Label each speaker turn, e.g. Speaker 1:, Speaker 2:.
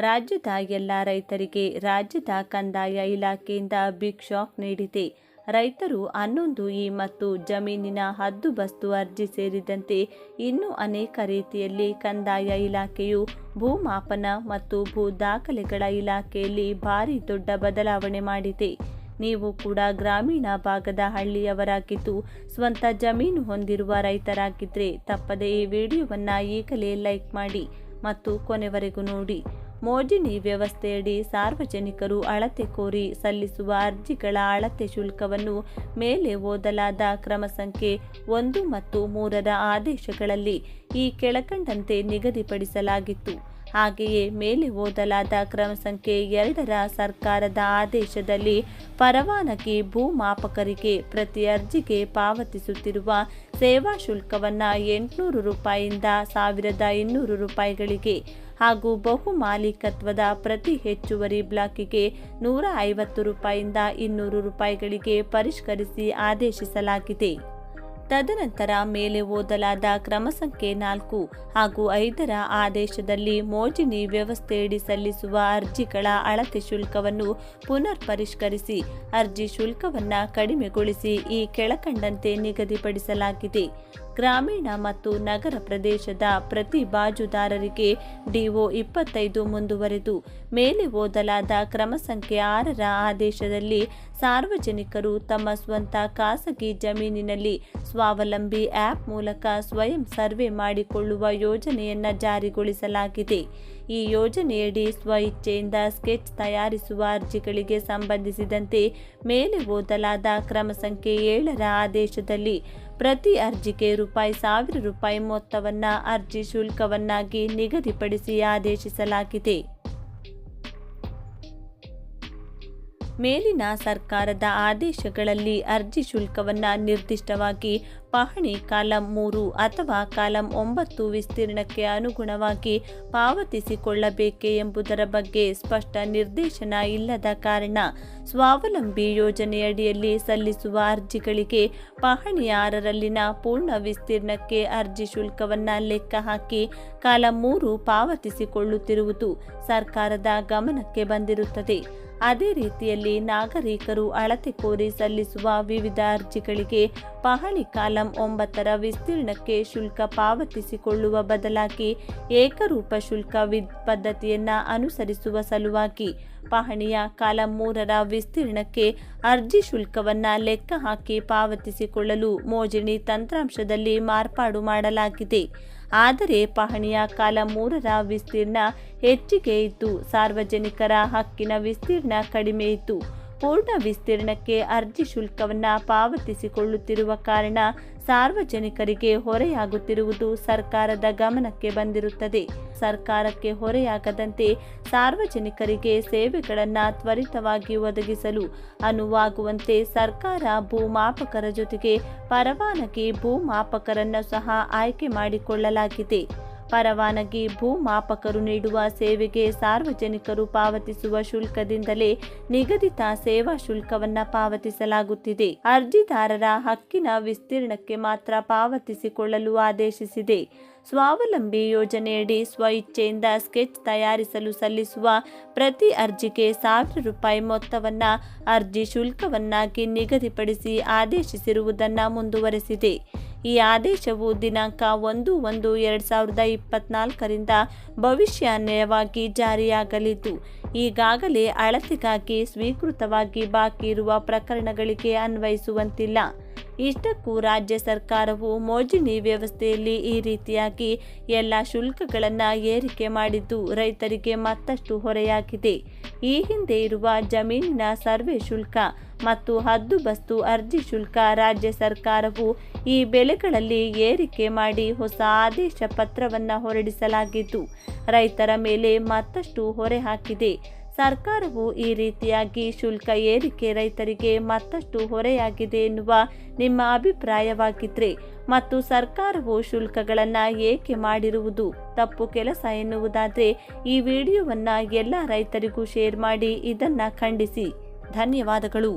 Speaker 1: ರಾಜ್ಯದ ಎಲ್ಲ ರೈತರಿಗೆ ರಾಜ್ಯದ ಕಂದಾಯ ಇಲಾಖೆಯಿಂದ ಬಿಗ್ ಶಾಕ್ ನೀಡಿದೆ. ರೈತರು ಹನ್ನೊಂದು ಇ ಮತ್ತು ಜಮೀನಿನ ಹದ್ದುಬಸ್ತು ಅರ್ಜಿ ಸೇರಿದಂತೆ ಇನ್ನೂ ಅನೇಕ ರೀತಿಯಲ್ಲಿ ಕಂದಾಯ ಇಲಾಖೆಯು ಭೂಮಾಪನ ಮತ್ತು ಭೂ ದಾಖಲೆಗಳ ಇಲಾಖೆಯಲ್ಲಿ ಭಾರಿ ದೊಡ್ಡ ಬದಲಾವಣೆ ಮಾಡಿದೆ. ನೀವು ಕೂಡ ಗ್ರಾಮೀಣ ಭಾಗದ ಹಳ್ಳಿಯವರಾಗಿದ್ದು, ಸ್ವಂತ ಜಮೀನು ಹೊಂದಿರುವ ರೈತರಾಗಿದ್ದರೆ ತಪ್ಪದೇ ಈ ವಿಡಿಯೋವನ್ನು ಈಗಲೇ ಲೈಕ್ ಮಾಡಿ ಮತ್ತು ಕೊನೆವರೆಗೂ ನೋಡಿ. ಮೋಜಿನಿ ವ್ಯವಸ್ಥೆಯಡಿ ಸಾರ್ವಜನಿಕರು ಅಳತೆ ಕೋರಿ ಸಲ್ಲಿಸುವ ಅರ್ಜಿಗಳ ಅಳತೆ ಶುಲ್ಕವನ್ನು ಮೇಲೆ ಓದಲಾದ ಕ್ರಮ ಸಂಖ್ಯೆ ಒಂದು ಮತ್ತು ಮೂರರ ಆದೇಶಗಳಲ್ಲಿ ಈ ಕೆಳಕಂಡಂತೆ ನಿಗದಿಪಡಿಸಲಾಗಿತ್ತು. ಹಾಗೆಯೇ ಮೇಲೆ ಓದಲಾದ ಕ್ರಮ ಸಂಖ್ಯೆ ಎರಡರ ಸರ್ಕಾರದ ಆದೇಶದಲ್ಲಿ ಪರವಾನಗಿ ಭೂಮಾಪಕರಿಗೆ ಪ್ರತಿ ಅರ್ಜಿಗೆ ಪಾವತಿಸುತ್ತಿರುವ ಸೇವಾ ಶುಲ್ಕವನ್ನು ಎಂಟುನೂರು ರೂಪಾಯಿಯಿಂದ ಸಾವಿರದ ಇನ್ನೂರು ರೂಪಾಯಿಗಳಿಗೆ ಹಾಗೂ ಬಹು ಮಾಲೀಕತ್ವದ ಪ್ರತಿ ಹೆಚ್ಚುವರಿ ಬ್ಲಾಕಿಗೆ ನೂರ ಐವತ್ತು ರೂಪಾಯಿಯಿಂದ ಇನ್ನೂರು ರೂಪಾಯಿಗಳಿಗೆ ಪರಿಷ್ಕರಿಸಿ ಆದೇಶಿಸಲಾಗಿದೆ. ತದನಂತರ ಮೇಲೆ ಓದಲಾದ ಕ್ರಮ ಸಂಖ್ಯೆ ನಾಲ್ಕು ಹಾಗೂ ಐದರ ಆದೇಶದಲ್ಲಿ ಮೋಜಿನಿ ವ್ಯವಸ್ಥೆಯಡಿ ಸಲ್ಲಿಸುವ ಅರ್ಜಿಗಳ ಅಳತೆ ಶುಲ್ಕವನ್ನು ಪುನರ್ ಪರಿಷ್ಕರಿಸಿ, ಅರ್ಜಿ ಶುಲ್ಕವನ್ನು ಕಡಿಮೆಗೊಳಿಸಿ ಈ ಕೆಳಕಂಡಂತೆ ನಿಗದಿಪಡಿಸಲಾಗಿದೆ. ಗ್ರಾಮೀಣ ಮತ್ತು ನಗರ ಪ್ರದೇಶದ ಪ್ರತಿ ಬಾಜುದಾರರಿಗೆ ಡಿಒ ಇಪ್ಪತ್ತೈದು ಮುಂದುವರೆದು, ಮೇಲೆ ಓದಲಾದ ಕ್ರಮ ಸಂಖ್ಯೆ ಆರರ ಆದೇಶದಲ್ಲಿ ಸಾರ್ವಜನಿಕರು ತಮ್ಮ ಸ್ವಂತ ಖಾಸಗಿ ಜಮೀನಿನಲ್ಲಿ ಸ್ವಾವಲಂಬಿ ಆ್ಯಪ್ ಮೂಲಕ ಸ್ವಯಂ ಸರ್ವೆ ಮಾಡಿಕೊಳ್ಳುವ ಯೋಜನೆಯನ್ನು ಜಾರಿಗೊಳಿಸಲಾಗಿದೆ. ಈ ಯೋಜನೆಯಡಿ ಸ್ವಇಚ್ಛೆಯಿಂದ ಸ್ಕೆಚ್ ತಯಾರಿಸುವ ಅರ್ಜಿಗಳಿಗೆ ಸಂಬಂಧಿಸಿದಂತೆ ಮೇಲೆ ಓದಲಾದ ಕ್ರಮ ಸಂಖ್ಯೆ ಏಳರ ಆದೇಶದಲ್ಲಿ ಪ್ರತಿ ಅರ್ಜಿಗೆ ರೂಪಾಯಿ ಸಾವಿರ ರೂಪಾಯಿ ಮೊತ್ತವನ್ನು ಅರ್ಜಿ ಶುಲ್ಕವನ್ನಾಗಿ ನಿಗದಿಪಡಿಸಿ ಆದೇಶಿಸಲಾಗಿದೆ. ಮೇಲಿನ ಸರ್ಕಾರದ ಆದೇಶಗಳಲ್ಲಿ ಅರ್ಜಿ ಶುಲ್ಕವನ್ನು ನಿರ್ದಿಷ್ಟವಾಗಿ ಪಹಣಿ ಕಾಲಂ ಮೂರು ಅಥವಾ ಕಾಲಂ ಒಂಬತ್ತು ವಿಸ್ತೀರ್ಣಕ್ಕೆ ಅನುಗುಣವಾಗಿ ಪಾವತಿಸಿಕೊಳ್ಳಬೇಕೆ ಎಂಬುದರ ಬಗ್ಗೆ ಸ್ಪಷ್ಟ ನಿರ್ದೇಶನ ಇಲ್ಲದ ಕಾರಣ ಸ್ವಾವಲಂಬಿ ಯೋಜನೆಯಡಿಯಲ್ಲಿ ಸಲ್ಲಿಸುವ ಅರ್ಜಿಗಳಿಗೆ ಪಹಣಿ ಆರರಲ್ಲಿನ ಪೂರ್ಣ ವಿಸ್ತೀರ್ಣಕ್ಕೆ ಅರ್ಜಿ ಶುಲ್ಕವನ್ನು ಲೆಕ್ಕ ಹಾಕಿ ಕಾಲಂ ಮೂರು ಪಾವತಿಸಿಕೊಳ್ಳುತ್ತಿರುವುದು ಸರ್ಕಾರದ ಗಮನಕ್ಕೆ ಬಂದಿರುತ್ತದೆ. ಅದೇ ರೀತಿಯಲ್ಲಿ ನಾಗರಿಕರು ಅಳತೆ ಕೋರಿ ಸಲ್ಲಿಸುವ ವಿವಿಧ ಅರ್ಜಿಗಳಿಗೆ ಪಹಣಿ ಕಾಲಂ ಒಂಬತ್ತರ ವಿಸ್ತೀರ್ಣಕ್ಕೆ ಶುಲ್ಕ ಪಾವತಿಸಿಕೊಳ್ಳುವ ಬದಲಾಗಿ ಏಕರೂಪ ಶುಲ್ಕ ವಿದ್ ಪದ್ಧತಿಯನ್ನು ಅನುಸರಿಸುವ ಸಲುವಾಗಿ ಪಹಣಿಯ ಕಾಲಂ ಮೂರರ ವಿಸ್ತೀರ್ಣಕ್ಕೆ ಅರ್ಜಿ ಶುಲ್ಕವನ್ನು ಲೆಕ್ಕ ಹಾಕಿ ಪಾವತಿಸಿಕೊಳ್ಳಲು ಮೋಜಿನಿ ತಂತ್ರಾಂಶದಲ್ಲಿ ಮಾರ್ಪಾಡು ಮಾಡಲಾಗಿದೆ. ಆದರೆ ಪಹಣಿಯ ಕಾಲ ಮೂರರ ವಿಸ್ತೀರ್ಣ ಹೆಚ್ಚಿಗೆ ಇತ್ತು ಸಾರ್ವಜನಿಕರ ಹಕ್ಕಿನ ವಿಸ್ತೀರ್ಣ ಕಡಿಮೆ ಇದ್ದು ಪೂರ್ಣ ವಿಸ್ತೀರ್ಣಕ್ಕೆ ಅರ್ಜಿ ಶುಲ್ಕವನ್ನು ಪಾವತಿಸಿಕೊಳ್ಳುತ್ತಿರುವ ಕಾರಣ ಸಾರ್ವಜನಿಕರಿಗೆ ಹೊರೆಯಾಗುತ್ತಿರುವುದು ಸರ್ಕಾರದ ಗಮನಕ್ಕೆ ಬಂದಿರುತ್ತದೆ. ಸರ್ಕಾರಕ್ಕೆ ಹೊರೆಯಾಗದಂತೆ ಸಾರ್ವಜನಿಕರಿಗೆ ಸೇವೆಗಳನ್ನು ತ್ವರಿತವಾಗಿ ಒದಗಿಸಲು ಅನುವಾಗುವಂತೆ ಸರ್ಕಾರ ಭೂಮಾಪಕರ ಜೊತೆಗೆ ಪರವಾನಗಿ ಭೂಮಾಪಕರನ್ನು ಸಹ ಆಯ್ಕೆ ಮಾಡಿಕೊಳ್ಳಲಾಗಿದೆ. ಪರವಾನಗಿ ಭೂಮಾಪಕರು ನೀಡುವ ಸೇವೆಗೆ ಸಾರ್ವಜನಿಕರು ಪಾವತಿಸುವ ಶುಲ್ಕದಿಂದಲೇ ನಿಗದಿತ ಸೇವಾ ಶುಲ್ಕವನ್ನು ಪಾವತಿಸಲಾಗುತ್ತಿದೆ. ಅರ್ಜಿದಾರರ ಹಕ್ಕಿನ ವಿಸ್ತೀರ್ಣಕ್ಕೆ ಮಾತ್ರ ಪಾವತಿಸಿಕೊಳ್ಳಲು ಆದೇಶಿಸಿದೆ. ಸ್ವಾವಲಂಬಿ ಯೋಜನೆಯಡಿ ಸ್ವಇಚ್ಛೆಯಿಂದ ಸ್ಕೆಚ್ ತಯಾರಿಸಲು ಸಲ್ಲಿಸುವ ಪ್ರತಿ ಅರ್ಜಿಗೆ ಸಾವಿರ ರೂಪಾಯಿ ಮೊತ್ತವನ್ನು ಅರ್ಜಿ ಶುಲ್ಕವನ್ನಾಗಿ ನಿಗದಿಪಡಿಸಿ ಆದೇಶಿಸಿರುವುದನ್ನು ಮುಂದುವರೆಸಿದೆ. ಈ ಆದೇಶವು ದಿನಾಂಕ ಒಂದು ಒಂದು ಎರಡು ಸಾವಿರದ ಇಪ್ಪತ್ನಾಲ್ಕರಿಂದ ಭವಿಷ್ಯಾನ್ವಯವಾಗಿ ಜಾರಿಯಾಗಲಿದ್ದು, ಈಗಾಗಲೇ ಅಳತೆಗಾಗಿ ಸ್ವೀಕೃತವಾಗಿ ಬಾಕಿ ಇರುವ ಪ್ರಕರಣಗಳಿಗೆ ಅನ್ವಯಿಸುವಂತಿಲ್ಲ. ಇಷ್ಟಕ್ಕೂ ರಾಜ್ಯ ಸರ್ಕಾರವು ಮೋಜಿನಿ ವ್ಯವಸ್ಥೆಯಲ್ಲಿ ಈ ರೀತಿಯಾಗಿ ಎಲ್ಲ ಶುಲ್ಕಗಳನ್ನು ಏರಿಕೆ ಮಾಡಿದ್ದು ರೈತರಿಗೆ ಮತ್ತಷ್ಟು ಹೊರೆಯಾಗಿದೆ. ಈ ಹಿಂದೆ ಇರುವ ಜಮೀನಿನ ಸರ್ವೆ ಶುಲ್ಕ ಮತ್ತು ಹದ್ದುಬಸ್ತು ಅರ್ಜಿ ಶುಲ್ಕ ರಾಜ್ಯ ಸರ್ಕಾರವು ಈ ಬೆಲೆಗಳಲ್ಲಿ ಏರಿಕೆ ಮಾಡಿ ಹೊಸ ಆದೇಶ ಪತ್ರವನ್ನು ಹೊರಡಿಸಲಾಗಿದ್ದು ರೈತರ ಮೇಲೆ ಮತ್ತಷ್ಟು ಹೊರೆ ಹಾಕಿದೆ. ಸರ್ಕಾರವು ಈ ರೀತಿಯಾಗಿ ಶುಲ್ಕ ಏರಿಕೆ ರೈತರಿಗೆ ಮತ್ತಷ್ಟು ಹೊರೆಯಾಗಿದೆ ಎನ್ನುವ ನಿಮ್ಮ ಅಭಿಪ್ರಾಯವಾಗಿದ್ದರೆ ಮತ್ತು ಸರ್ಕಾರವು ಶುಲ್ಕಗಳನ್ನು ಏಕೆ ಮಾಡಿರುವುದು? ತಪ್ಪು ಕೆಲಸ ಎನ್ನುವುದಾದರೆ ಈ ವಿಡಿಯೋವನ್ನು ಎಲ್ಲ ರೈತರಿಗೂ ಶೇರ್ ಮಾಡಿ ಇದನ್ನು ಖಂಡಿಸಿ. ಧನ್ಯವಾದಗಳು.